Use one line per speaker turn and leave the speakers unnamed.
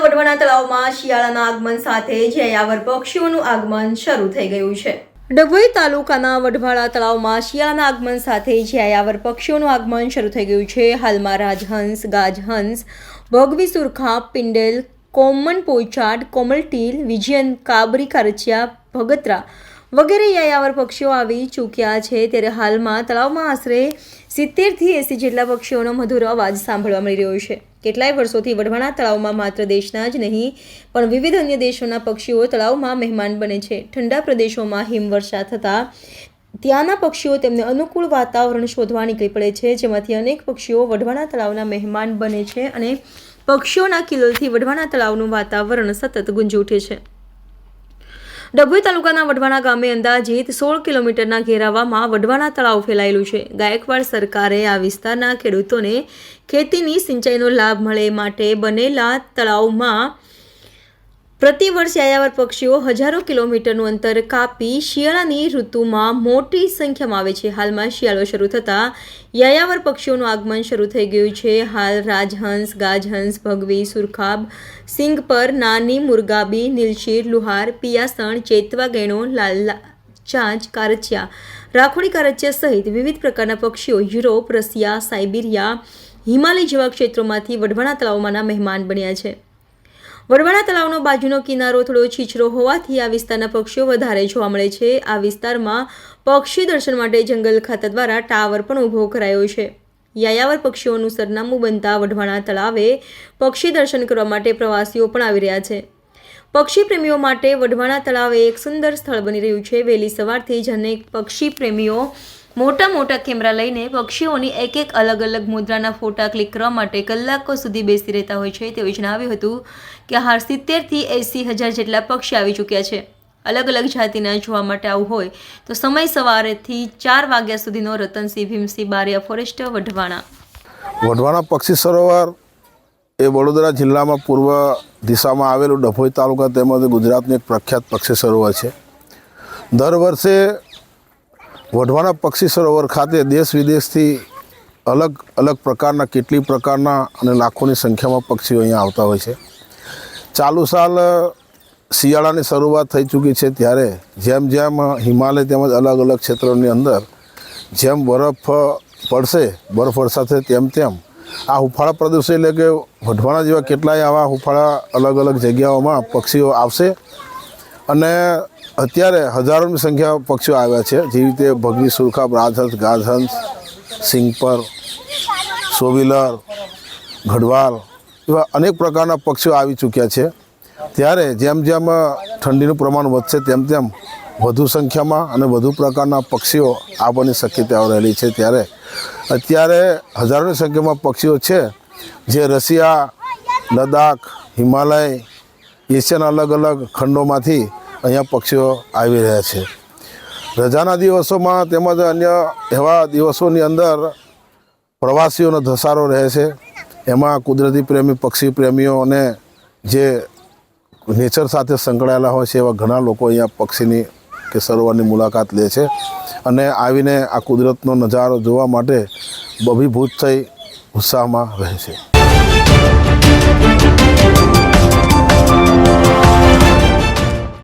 વડવાના તળાવમાં શિયાળાના આગમન સાથે જયાવર પક્ષીઓનું આગમન શરૂ થઈ ગયું છે. ડભોઈ તાલુકાના વઢવાળા તળાવમાં શિયાળાના આગમન સાથે જયાવર પક્ષીઓનું આગમન શરૂ થઈ ગયું છે. હાલમાં રાજહંસ, ગાજહંસ ભોગવી Surkha pintail, common pochard common teal, wigeon, કાબરી, કારચિયા, ભગતરા વગેરે યાયાવર પક્ષીઓ આવી ચૂક્યા છે. ત્યારે હાલમાં તળાવમાં આશરે સિત્તેરથી એંસી જેટલા પક્ષીઓનો મધુર અવાજ સાંભળવા મળી રહ્યો છે. કેટલાય વર્ષોથી વઢવાણા તળાવમાં માત્ર દેશના જ નહીં, પણ વિવિધ અન્ય દેશોના પક્ષીઓ તળાવમાં મહેમાન બને છે. ઠંડા પ્રદેશોમાં હિમવર્ષા થતાં ત્યાંના પક્ષીઓ તેમને અનુકૂળ વાતાવરણ શોધવા નીકળી પડે છે, જેમાંથી અનેક પક્ષીઓ વઢવાણા તળાવના મહેમાન બને છે અને પક્ષીઓના કિલોલથી વઢવાણા તળાવનું વાતાવરણ સતત ગુંજી ઉઠે છે. ડભોઈ તાલુકાના વઢવાણા ગામે અંદાજિત સોળ કિલોમીટરના ઘેરાવામાં વઢવાણા તળાવ ફેલાયેલું છે. ગાયકવાડ સરકારે આ વિસ્તારના ખેડૂતોને ખેતીની સિંચાઈનો લાભ મળે માટે બનેલા તળાવમાં પ્રતિવર્ષ યાયાવર પક્ષીઓ હજારો કિલોમીટરનું અંતર કાપી શિયાળાની ઋતુમાં મોટી સંખ્યામાં આવે છે. હાલમાં શિયાળો શરૂ થતાં યાયાવર પક્ષીઓનું આગમન શરૂ થઈ ગયું છે. હાલ રાજહંસ, ગાજહંસ, ભગવી, સુરખાબ, સિંગપર, નાની મુરગાબી, નીલશીર, લુહાર, પિયાસણ, ચેતવા ગેણો, લાલ, ચાંચ, કારચિયા, રાખોડી કારચિયા સહિત વિવિધ પ્રકારના પક્ષીઓ યુરોપ, રશિયા, સાઇબિરિયા, હિમાલય જેવા ક્ષેત્રોમાંથી વઢવાણા તળાવમાંના મહેમાન બન્યા છે. વડવાણા તળાવનો બાજુનો કિનારો થોડો છીછરો હોવાથી આ વિસ્તારના પક્ષીઓ વધારે જોવા મળે છે. આ વિસ્તારમાં પક્ષી દર્શન માટે જંગલ ખાતા દ્વારા ટાવર પણ ઊભો કરાયો છે. યાયાવર પક્ષીઓનું સરનામું બનતા વઢવાણા તળાવે પક્ષી દર્શન કરવા માટે પ્રવાસીઓ પણ આવી રહ્યા છે. પક્ષી પ્રેમીઓ માટે વઢવાણા તળાવ એક સુંદર સ્થળ બની રહ્યું છે. વહેલી સવારથી જ અનેક પક્ષી પ્રેમીઓ મોટા મોટા કેમેરા લઈને પક્ષીઓની એક એક અલગ અલગ મુદ્રાના ફોટા ક્લિક કરવા માટે કલાકો સુધી બેસી રહેતા હોય છે. તેવું જણાવ્યું હતું કે હાર સિત્તેરથી એંસી હજાર જેટલા પક્ષી આવી ચૂક્યા છે. અલગ અલગ જાતિના જોવા માટે આવું હોય તો સમય સવારેથી ચાર વાગ્યા સુધીનો રતનસિંહ ભીમસિંહ બારિયા, ફોરેસ્ટ વઢવાણા.
વઢવાણા પક્ષી સરોવર એ વડોદરા જિલ્લામાં પૂર્વ દિશામાં આવેલું ડભોઈ તાલુકા તેમજ ગુજરાતનું એક પ્રખ્યાત પક્ષી સરોવર છે. દર વર્ષે વઢવાણા પક્ષી સરોવર ખાતે દેશ વિદેશથી અલગ અલગ પ્રકારના, કેટલી પ્રકારના અને લાખોની સંખ્યામાં પક્ષીઓ અહીંયા આવતા હોય છે. ચાલુ સાલ શિયાળાની શરૂઆત થઈ ચૂકી છે ત્યારે જેમ જેમ હિમાલય તેમજ અલગ અલગ ક્ષેત્રોની અંદર જેમ બરફ પડશે, બરફ વરસાદ તેમ તેમ આ હુફાળા પ્રદેશો એટલે કે વઢવાણા જેવા કેટલાય આવા હુફાળા અલગ અલગ જગ્યાઓમાં પક્ષીઓ આવશે. અને અત્યારે હજારોની સંખ્યા પક્ષીઓ આવ્યા છે. જેવી રીતે ભગની સુરખા રાજહંસ ગાજહંસ સિંગપર સોવિલર ઘડવાલ એવા અનેક પ્રકારના પક્ષીઓ આવી ચૂક્યા છે. ત્યારે જેમ જેમ ઠંડીનું પ્રમાણ વધશે, તેમ તેમ વધુ સંખ્યામાં અને વધુ પ્રકારના પક્ષીઓ આવવાની શક્યતાઓ રહેલી છે. ત્યારે અત્યારે હજારોની સંખ્યામાં પક્ષીઓ છે, જે રશિયા, લદ્દાખ, હિમાલય, એશિયાના અલગ અલગ ખંડોમાંથી અહીંયા પક્ષીઓ આવી રહ્યા છે. રજાના દિવસોમાં તેમજ અન્ય એવા દિવસોની અંદર પ્રવાસીઓનો ધસારો રહે છે. એમાં કુદરતી પ્રેમી, પક્ષી પ્રેમીઓ અને જે નેચર સાથે સંકળાયેલા હોય છે એવા ઘણા લોકો અહીંયા પક્ષીની કે સરોવરની મુલાકાત લે છે. અને આવીને આ કુદરતનો નજારો જોવા માટે બભીભૂત થઈ ઉત્સાહમાં રહે છે.